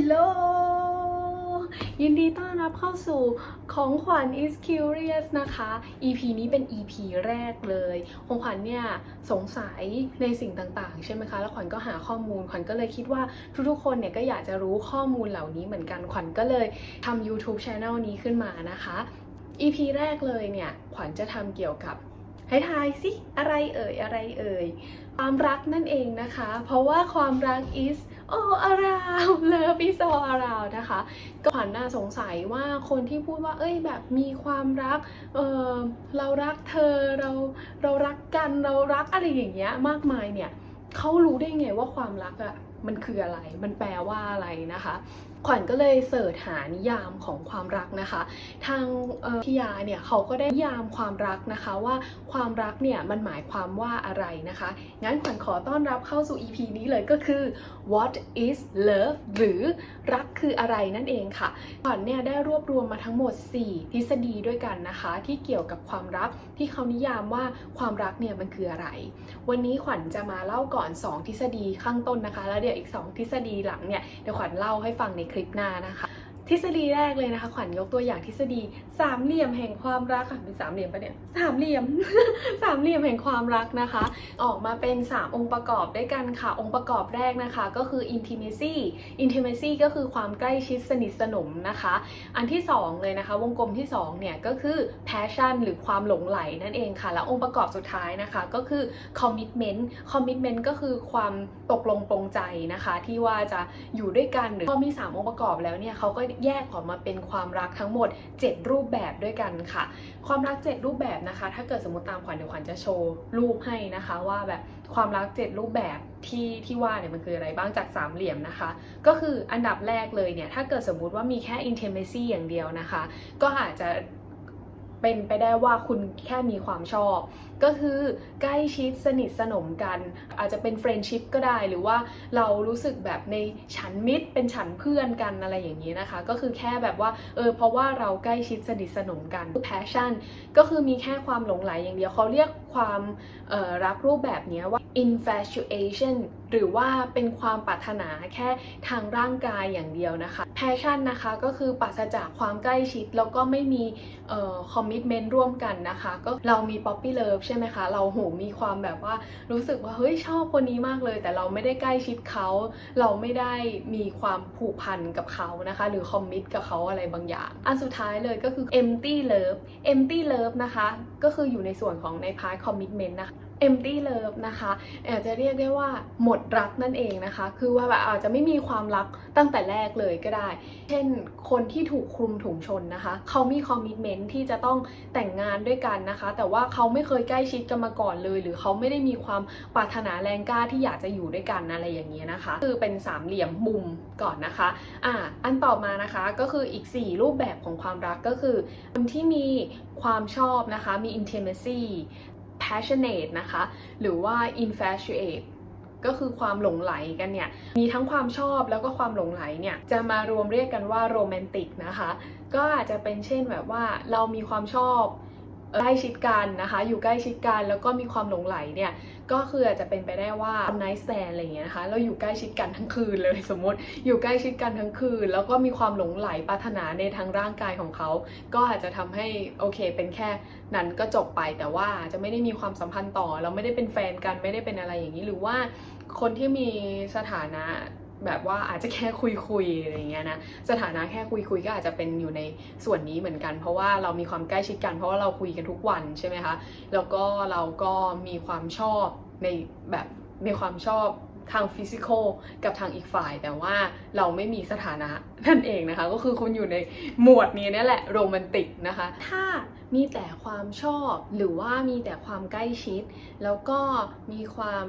ลโหล ยินดีต้อนรับเข้าสู่ของขวัญ is curious นะคะ EP นี้เป็น EP แรกเลย ของขวัญเนี่ยสงสัยในสิ่งต่างๆ ใช่ไหมคะ แล้วขวัญก็หาข้อมูล ขวัญก็เลยคิดว่าทุกๆ คนเนี่ยก็อยากจะรู้ข้อมูลเหล่านี้เหมือนกัน ขวัญก็เลยทำ YouTube Channel นี้ขึ้นมานะคะ EP แรกเลยเนี่ย ขวัญจะทำเกี่ยวกับ ให้ทายสิอะไรเอ่ยอะไรเอ่ยความรักนั่นเองนะคะ เพราะว่าความรัก is all around love is all around นะคะก็ขวัญน่าสงสัยว่าคนที่พูดว่า เอ้ยแบบมีความรักเออเรารักเธอเราเรารักกันเรารักอะไรอย่างเงี้ยมากมายเนี่ยเขารู้ได้ไงว่าความรักอะ่ะมันคืออะไร มันแปลว่าอะไรนะคะ ขวัญก็เลยเสิร์ชหานิยามของความรักนะคะ ทางพิยาเนี่ยเขาก็ได้นิยามความรักนะคะว่าความรักเนี่ยมันหมายความว่าอะไรนะคะ งั้นขวัญขอต้อนรับเข้าสู่ EP นี้เลยก็คือ what is love หรือรักคืออะไรนั่นเองค่ะขวัญเนี่ยได้รวบรวมมาทั้งหมด 4 ทฤษฎีด้วยกันนะคะ ที่เกี่ยวกับความรักที่เขานิยามว่าความรักเนี่ยมันคืออะไร วันนี้ขวัญจะมาเล่าก่อน 2 ทฤษฎีข้างต้นนะคะ แล้วเดี๋ยวอีก 2 ทฤษฎีหลังเนี่ยเดี๋ยวขวัญเล่าให้ฟังในคลิปหน้านะคะ ทฤษฎีแรกเลยนะคะ ขวัญยกตัวอย่างทฤษฎีสามเหลี่ยมแห่งความรักค่ะเป็นสามเหลี่ยมปะเนี่ยสามเหลี่ยม สามเหลี่ยมแห่งความรักนะคะ ออกมาเป็น 3 องค์ประกอบด้วยกันค่ะ องค์ประกอบแรกนะคะก็คือ intimacy intimacy ก็คือความใกล้ชิดสนิทสนมนะคะ อันที่ 2 เลยนะคะ วงกลมที่2เนี่ยก็คือ passion หรือความหลงไหลนั่นเองค่ะ แล้วองค์ประกอบสุดท้ายนะคะก็คือ commitment commitment ก็คือความตกลงปรงใจนะคะ ที่ว่าจะอยู่ด้วยกันหรือพอมี 3 องค์ประกอบแล้วเนี่ยเขาก็แยกออกมาเป็นความรักทั้งหมด 7 รูปแบบด้วยกันค่ะ ความรัก 7 รูปแบบนะคะ ถ้าเกิดสมมติตามขวัญเดี๋ยวขวัญจะโชว์รูปให้นะคะว่าแบบความรัก 7 รูปแบบที่ที่ว่าเนี่ยมันคืออะไรบ้างจากสามเหลี่ยมนะคะ ก็คืออันดับแรกเลยเนี่ยถ้าเกิดสมมุติว่ามีแค่ intimacy อย่างเดียวนะคะ ก็อาจจะ เป็นไปได้ว่าคุณแค่มีความชอบ ก็คือใกล้ชิดสนิทสนมกัน อาจจะเป็นเฟรนชิพก็ได้หรือว่าเรารู้สึกแบบในฉันมิตรเป็นฉันเพื่อนกันอะไรอย่างนี้นะคะ ก็คือแค่แบบว่าเออเพราะว่าเราใกล้ชิดสนิทสนมกันแพชชั่นก็คือมีแค่ความหลงไหลอย่างเดียวเขาเรียกความรักรูปแบบนี้ว่า infatuation หรือว่าเป็นความปรารถนาแค่ทางร่างกายอย่างเดียวนะคะ passion นะคะก็คือปราศจากความใกล้ชิดแล้วก็ไม่มีเอ่อ commitment ร่วมกันนะคะ ก็เรามี puppy love ใช่ไหมคะ เราโหมีความแบบว่ารู้สึกว่า เฮ้ย ชอบคนนี้มากเลย แต่เราไม่ได้ใกล้ชิดเขา เราไม่ได้มีความผูกพันกับเขานะคะ หรือ commit กับเขาอะไรบางอย่าง อันสุดท้ายเลยก็คือ empty love empty love นะคะ ก็คืออยู่ในส่วนของในพาร์ part commitment นะคะ empty love นะคะอาจจะเรียกได้ว่าหมดรักนั่นเองนะคะ คือว่าแบบอาจจะไม่มีความรักตั้งแต่แรกเลยก็ได้ เช่นคนที่ถูกคลุมถุงชนนะคะ เขามีคอมมิชเมนที่จะต้องแต่งงานด้วยกันนะคะ แต่ว่าเขาไม่เคยใกล้ชิดกันมาก่อนเลย หรือเขาไม่ได้มีความปรารถนาแรงกล้าที่อยากจะอยู่ด้วยกันอะไรอย่างเงี้ยนะคะ คือเป็นสามเหลี่ยมมุมก่อนนะคะอ่าอันต่อมานะคะก็คืออีก 4 รูปแบบของความรักก็คือคนที่มีความชอบนะคะมี intimacy passionate นะคะ หรือว่า infatuate ก็คือความหลงไหลกันเนี่ย มีทั้งความชอบแล้วก็ความหลงไหลเนี่ย จะมารวมเรียกกันว่าโรแมนติกนะคะ ก็อาจจะเป็นเช่นแบบว่าเรามีความชอบ ใกล้ชิดกันนะคะ อยู่ใกล้ชิดกันแล้วก็มีความหลงไหลเนี่ยก็คืออาจจะเป็นไปได้ว่า one night stand อะไรอย่างเงี้ยนะคะเราอยู่ใกล้ชิดกันทั้งคืนเลยสมมติอยู่ใกล้ชิดกันทั้งคืน แล้วก็มีความหลงไหลปรารถนาในทางร่างกายของเขา ก็อาจจะทำให้โอเค เป็นแค่นั้นก็จบไปแต่ว่าจะไม่ได้มีความสัมพันธ์ต่อ เราไม่ได้เป็นแฟนกันไม่ได้เป็นอะไรอย่างนี้หรือว่าคนที่มีสถานะ แบบว่าอาจจะแค่คุยคุยอะไรอย่างเงี้ยนะสถานะแค่คุยคุยก็อาจจะเป็นอยู่ในส่วนนี้เหมือนกัน เพราะว่าเรามีความใกล้ชิดกัน เพราะว่าเราคุยกันทุกวันใช่ไหมคะแล้วก็เราก็มีความชอบในแบบมีความชอบทางฟิสิกอลกับทางอีกฝ่าย แต่ว่าเราไม่มีสถานะนั่นเองนะคะ ก็คือคุณอยู่ในหมวดนี้นี่แหละโรแมนติกนะคะ ถ้ามีแต่ความชอบหรือว่ามีแต่ความใกล้ชิด แล้วก็มีความ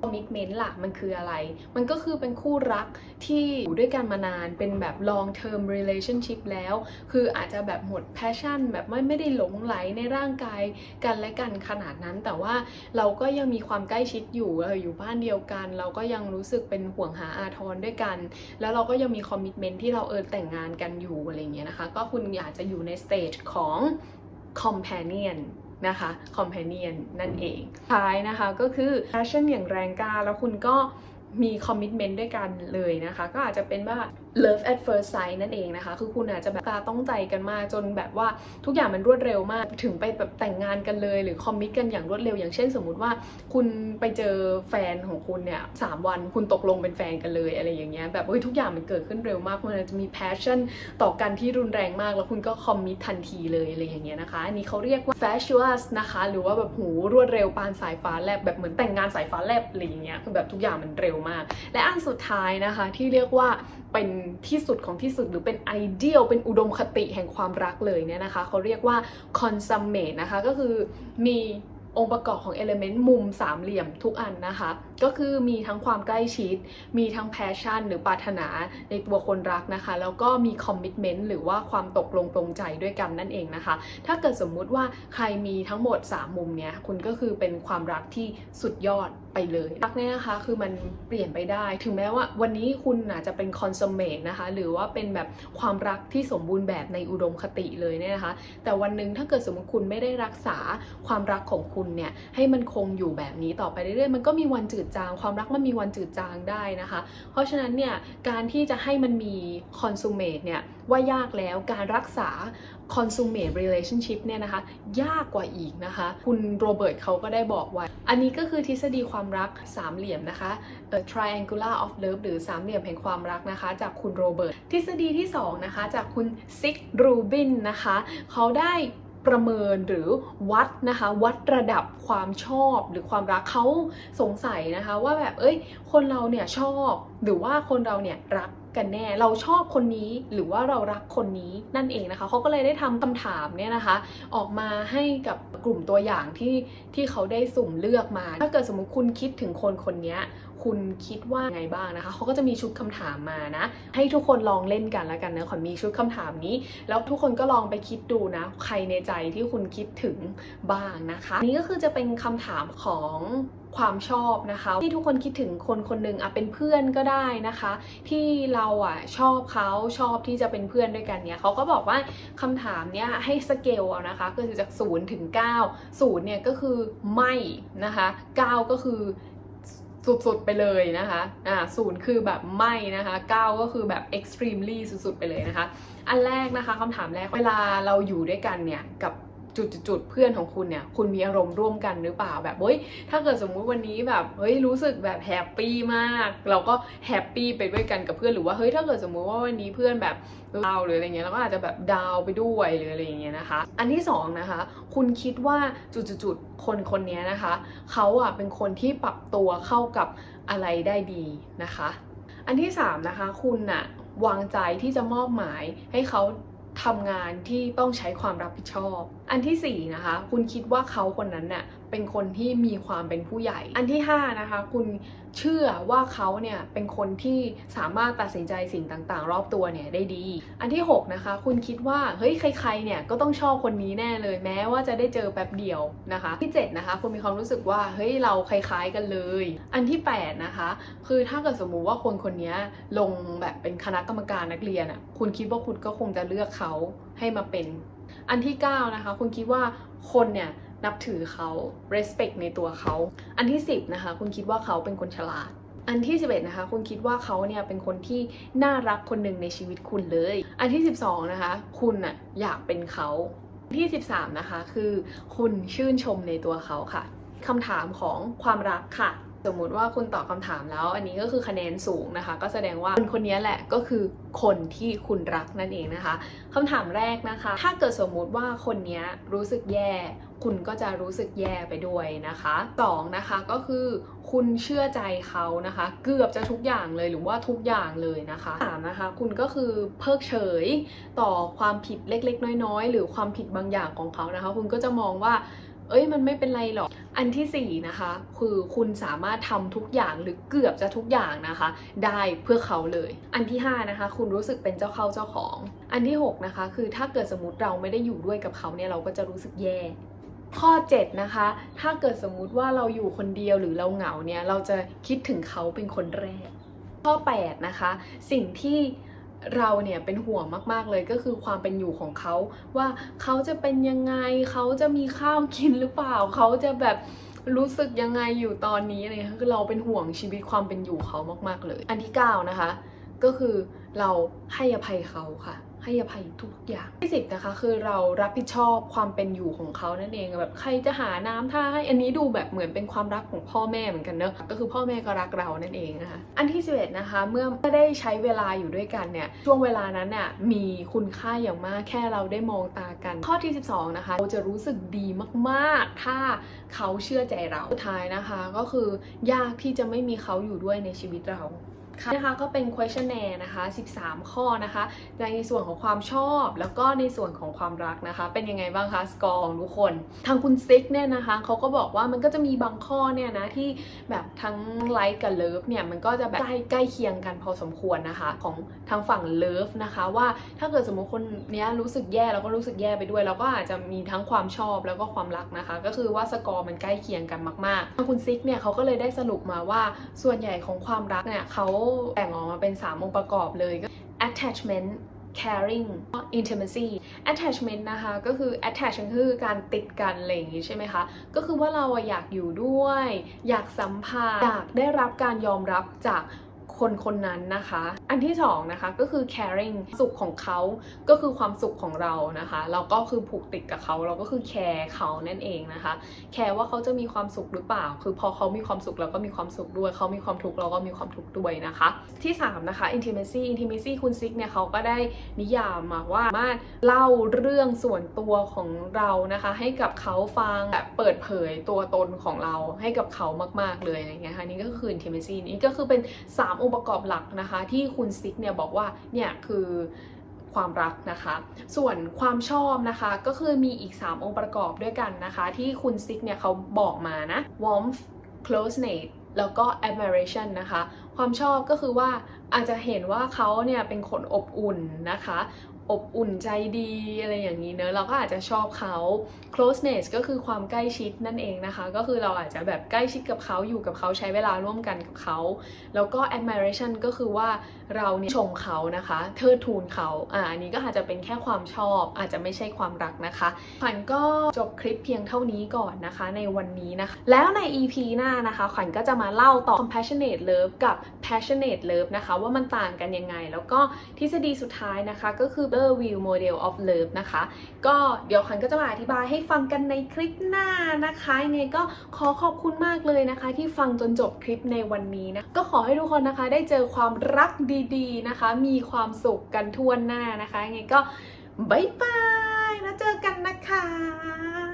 คอมมิ t เมนต์ล่ะมันคืออะไร มันก็คือเป็นคู่รักที่อยู่ด้วยกันมานานเป็นแบบ long term relationship แล้ว คืออาจจะแบบหมด passion แบบไม่ไม่ได้หลงไหลในร่างกายกันและกันขนาดนั้น แต่ว่าเราก็ยังมีความใกล้ชิดอยู่เอออยู่บ้านเดียวกัน เราก็ยังรู้สึกเป็นห่วงหาอาทรด้วยกัน แล้วเราก็ยังมีคอมมิ t เมนต์ที่เราเออแต่งงานกันอยู่อะไรเงี้ยนะคะ ก็คุณอยากจะอยู่ในสเตจของ companion นะคะ companion นั่นเองท้ายนะคะก็คือ passion อย่างแรงกล้าแล้วคุณก็มี commitment ด้วยกันเลยนะคะ ก็อาจจะเป็นว่า love at first sight นั่นเองนะคะ คือคุณอาจจะแบบตาต้องใจกันมากจนแบบว่าทุกอย่างมันรวดเร็วมาก ถึงไปแบบแต่งงานกันเลย หรือคอมมิตกันอย่างรวดเร็ว อย่างเช่นสมมุติว่า คุณไปเจอแฟนของคุณเนี่ยสามวันคุณตกลงเป็นแฟนกันเลยอะไรอย่างเงี้ยแบบเฮ้ยทุกอย่างมันเกิดขึ้นเร็วมากคุณอาจจะมี passion ต่อกันที่รุนแรงมาก แล้วคุณก็คอมมิตทันทีเลยอะไรอย่างเงี้ยนะคะอันนี้เขาเรียกว่า fatuous นะคะหรือว่าแบบหูรวดเร็วปานสายฟ้าแลบแบบเหมือนแต่งงานสายฟ้าแลบอะไรอย่างเงี้ยคือแบบทุกอย่างมันเร็วมาก และอันสุดท้ายนะคะที่เรียกว่าเป็นที่สุดของที่สุดหรือเป็นไอเดียลเป็นอุดมคติแห่งความรักเลยเนี่ยนะคะเขาเรียกว่า consummate นะคะก็คือมีองค์ประกอบของ element มุมสามเหลี่ยมทุกอันนะคะ ก็คือมีทั้งความใกล้ชิด มีทั้ง passion หรือปรารถนาในตัวคนรักนะคะ แล้วก็มี commitment หรือว่าความตกลงปรงใจด้วยกันนั่นเองนะคะ ถ้าเกิดสมมุติว่าใครมีทั้งหมด 3 มุมเนี้ยคุณก็คือเป็นความรักที่สุดยอดไปเลยรักเนี่ยนะคะคือมันเปลี่ยนไปได้ ถึงแม้ว่าวันนี้คุณอาจจะเป็น consummate นะคะ หรือว่าเป็นแบบความรักที่สมบูรณ์แบบในอุดมคติเลยเนี่ยนะคะ แต่วันหนึ่งถ้าเกิดสมมติคุณไม่ได้รักษาความรักของคุณเนี่ยให้มันคงอยู่แบบนี้ต่อไปเรื่อยๆมันก็มีวันจืดจาง ความรักมันมีวันจืดจางได้นะคะ เพราะฉะนั้นเนี่ยการที่จะให้มันมี consummate เนี่ยว่ายากแล้วการรักษา consummate relationship เนี่ยนะคะ ยากกว่าอีกนะคะ คุณโรเบิร์ตเขาก็ได้บอกไว้ อันนี้ก็คือทฤษฎีความรักสามเหลี่ยมนะคะ triangular of love หรือสามเหลี่ยมแห่งความรักนะคะ จากคุณโรเบิร์ตทฤษฎีที่สองนะคะ จากคุณซิกรูบินนะคะ เขาได้ ประเมินหรือวัดนะคะวัดระดับความชอบหรือความรักเขาสงสัยนะคะ ว่าแบบเอ้ยคนเราเนี่ยชอบหรือว่าคนเราเนี่ยรัก กันแน่เราชอบคนนี้หรือว่าเรารักคนนี้นั่นเองนะคะเขาก็เลยได้ทำคำถามเนี่ยนะคะ ออกมาให้กับกลุ่มตัวอย่างที่ที่เขาได้สุ่มเลือกมา ถ้าเกิดสมมุติคุณคิดถึงคนคนนี้คุณคิดว่าไงบ้างนะคะเขาก็จะมีชุดคำถามมานะ ให้ทุกคนลองเล่นกันแล้วกันนะขอมีชุดคำถามนี้ แล้วทุกคนก็ลองไปคิดดูนะ ใครในใจที่คุณคิดถึงบ้างนะคะนนี่ก็คือจะเป็นคำถามของ ความชอบนะคะ ที่ทุกคนคิดถึงคนคนหนึ่งอะเป็นเพื่อนก็ได้นะคะ ที่เราอะชอบเขาชอบที่จะเป็นเพื่อนด้วยกันเนี่ยเขาก็บอกว่าคำถามเนี้ยให้สเกลเอานะคะก็คือจาก0ถึง9 0เนี่ยก็คือไม่นะคะ9ก็คือสุดๆไปเลยนะคะ อ่าศูนย์คือแบบไม่นะคะ 9 ก็คือแบบ extremely สุดๆไปเลยนะคะ อันแรกนะคะคำถามแรก เวลาเราอยู่ด้วยกันเนี่ยกับ จุดๆเพื่อนของคุณเนี่ยคุณมีอารมณ์ร่วมกันหรือเปล่าแบบเฮ้ยถ้าเกิดสมมุติวันนี้แบบเฮ้ยรู้สึกแบบแฮปปี้มาก เราก็แฮปปี้ไปด้วยกันกับเพื่อนหรือว่าเฮ้ยถ้าเกิดสมมุติว่าวันนี้เพื่อนแบบดาวหรืออะไรเงี้ยเราก็อาจจะแบบดาวไปด้วยหรืออะไรอย่างเงี้ยนะคะ อันที่สองนะคะคุณคิดว่าจุดๆๆคนคนนี้นะคะเขาอะเป็นคนที่ปรับตัวเข้ากับอะไรได้ดีนะคะ อันที่สามนะคะคุณน่ะวางใจที่จะมอบหมายให้เขา ทำงานที่ต้องใช้ความรับผิดชอบ อันที่สี่นะคะ คุณคิดว่าเขาคนนั้นน่ะ เป็นคนที่มีความเป็นผู้ใหญ่ อันที่ห้านะคะ คุณเชื่อว่าเขาเนี่ยเป็นคนที่สามารถตัดสินใจสิ่งต่างๆ รอบตัวเนี่ยได้ดี อันที่หกนะคะ คุณคิดว่าเฮ้ยใครๆเนี่ยก็ต้องชอบคนนี้แน่เลยแม้ว่าจะได้เจอแป๊บเดียวนะคะ ที่เจ็ดนะคะ คุณมีความรู้สึกว่าเฮ้ยเราคล้ายๆกันเลย อันที่แปดนะคะ คือถ้าเกิดสมมุติว่าคนคนนี้ลงแบบเป็นคณะกรรมการนักเรียนอะคุณคิดว่าคุณก็คงจะเลือกเขาให้มาเป็น อันที่ 9 นะคะ คุณคิดว่าคนเนี่ย นับถือเขา respect ในตัวเขา อันที่ 10 นะคะ คุณคิดว่าเขาเป็นคนฉลาด อันที่ 11 นะคะ คุณคิดว่าเขาเนี่ยเป็นคนที่น่ารักคนหนึ่งในชีวิตคุณเลย อันที่ 12 นะคะ คุณอะอยากเป็นเขาอันที่ 13 นะคะ คือคุณชื่นชมในตัวเขาค่ะคำถามของความรักค่ะ สมมุติว่าคุณตอบคำถามแล้ว อันนี้ก็คือคะแนนสูงนะคะ ก็แสดงว่าคนคนนี้แหละก็คือคนที่คุณรักนั่นเองนะคะคำถามแรกนะคะ ถ้าเกิดสมมุติว่าคนนี้รู้สึกแย่ คุณก็จะรู้สึกแย่ไปด้วยนะคะสองนะคะก็คือคุณเชื่อใจเขานะคะ เกือบจะทุกอย่างเลยหรือว่าทุกอย่างเลยนะคะสามนะคะ คุณก็คือเพิกเฉยต่อความผิดเล็กๆ น้อยๆ หรือความผิดบางอย่างของเขานะคะ คุณก็จะมองว่า เอ้ยมันไม่เป็นไรหรอก อันที่สี่นะคะคือคุณสามารถทำทุกอย่างหรือเกือบจะทุกอย่างนะคะ ได้เพื่อเขาเลย อันที่ห้านะคะคุณรู้สึกเป็นเจ้าเข้าเจ้าของ อันที่หกนะคะคือถ้าเกิดสมมติเราไม่ได้อยู่ด้วยกับเขาเนี่ยเราก็จะรู้สึกแย่ข้อ 7 นะคะ ถ้าเกิดสมมุติว่าเราอยู่คนเดียวหรือเราเหงาเนี่ย เราจะคิดถึงเขาเป็นคนแรก ข้อ 8 นะคะ สิ่งที่ เราเนี่ยเป็นห่วงมาก ๆ เลยก็คือความเป็นอยู่ของเขาว่าเขาจะเป็นยังไงเขาจะมีข้าวกินหรือเปล่าเขาจะแบบรู้สึกยังไงอยู่ตอนนี้อะไรเงี้ยคือเราเป็นห่วงชีวิตความเป็นอยู่เขามาก ๆ เลย อันที่9นะคะ ก็คือเราให้อภัยเขาค่ะ ให้อภัยทุกอย่างที่สิบนะคะ คือเรารับผิดชอบความเป็นอยู่ของเขานั่นเองแบบใครจะหาน้ำท่าให้อันนี้ดูแบบเหมือนเป็นความรักของพ่อแม่เหมือนกันเนอะก็คือพ่อแม่ก็รักเรานั่นเองนะคะอันที่สิบเอ็ดนะคะเมื่อได้ใช้เวลาอยู่ด้วยกันเนี่ยช่วงเวลานั้นน่ะมีคุณค่าอย่างมากแค่เราได้มองตากัน ข้อที่ 12 นะคะ เราจะรู้สึกดีมากๆ ถ้าเขาเชื่อใจเราสุดท้ายนะคะ ก็คือยากที่จะไม่มีเขาอยู่ด้วยในชีวิตเรา ค่ะนะคะก็เป็น questionnaire นะคะ 13 ข้อนะคะ ในส่วนของความชอบ แล้วก็ในส่วนของความรักนะคะ เป็นยังไงบ้างคะสกอร์ของทุกคน ทางคุณซิกเนี่ยนะคะเขาก็บอกว่ามันก็จะมีบางข้อเนี่ยนะที่แบบทั้งไลค์กับเลิฟเนี่ยมันก็จะแบบใกล้ใกล้เคียงกันพอสมควรนะคะ ของทางฝั่งเลิฟนะคะว่าถ้าเกิดสมมติคนเนี้ยรู้สึกแย่แล้วก็รู้สึกแย่ไปด้วย แล้วก็อาจจะมีทั้งความชอบแล้วก็ความรักนะคะ ก็คือว่าสกอร์มันใกล้เคียงกันมากๆทางคุณซิกเนี่ยเขาก็เลยได้สรุปมาว่าส่วนใหญ่ของความรักเนี่ยเขาแบ่งออกมาเป็น 3 องค์ประกอบเลยก็ attachment caring intimacy attachment นะคะก็คือ attachment คือการติดกันอะไรอย่างนี้ใช่ไหมคะ ก็คือว่าเราอยากอยู่ด้วย อยากสัมผัสอยากได้รับการยอมรับจาก คนคนนั้นนะคะ อันที่สองนะคะก็คือ caring สุขของเขาก็คือความสุขของเรานะคะเราก็คือผูกติดกับเขาเราก็คือแคร์เขานั่นเองนะคะแคร์ว่าเขาจะมีความสุขหรือเปล่า คือพอเขามีความสุขเราก็มีความสุขด้วย เขามีความทุกข์เราก็มีความทุกข์ด้วยนะคะ ที่ 3 นะคะ intimacy intimacy คุณซิกเนี่ยเขาก็ได้นิยามมาว่าสามารถเล่าเรื่องส่วนตัวของเรานะคะ ให้กับเขาฟังแบบเปิดเผยตัวตนของเราให้กับเขามาก ๆเลยอะไรเงี้ยค่ะนี่ก็คือ intimacy นี่ก็คือเป็น 3องค์ประกอบหลักนะคะที่คุณซิกเนี่ยบอกว่าเนี่ยคือความรักนะคะ ส่วนความชอบนะคะก็คือมีอีก 3 องค์ประกอบด้วยกันนะคะ ที่คุณซิกเนี่ยเขาบอกมานะ warmth closeness แล้วก็ admiration นะคะ ความชอบก็คือว่าอาจจะเห็นว่าเขาเนี่ยเป็นคนอบอุ่นนะคะ อบอุ่นใจดีอะไรอย่างนี้เนอะเราก็อาจจะชอบเขา closeness ก็คือความใกล้ชิดนั่นเองนะคะ ก็คือเราอาจจะแบบใกล้ชิดกับเขาอยู่กับเขาใช้เวลาร่วมกันกับเขา แล้วก็ admiration ก็คือว่าเราเนี่ยชมเขานะคะเทิดทูนเขาอ่าอันนี้ก็อาจจะเป็นแค่ความชอบ อาจจะไม่ใช่ความรักนะคะขวัญก็จบคลิปเพียงเท่านี้ก่อนนะคะ ในวันนี้นะคะ แล้วใน EP หน้านะคะขวัญก็จะมาเล่าต่อ compassionate love กับ passionate love นะคะ ว่ามันต่างกันยังไง แล้วก็ทฤษฎีสุดท้ายนะคะก็คือ the view model of love นะคะ ก็เดี๋ยวขันก็จะมาอธิบายให้ฟังกันในคลิปหน้านะคะยังไงก็ขอขอบคุณมากเลยนะคะ ที่ฟังจนจบคลิปในวันนี้นะ ก็ขอให้ทุกคนนะคะได้เจอความรักดีๆนะคะ มีความสุขกันทั่วหน้านะคะยังไงก็บายบายแล้วเจอกันนะคะ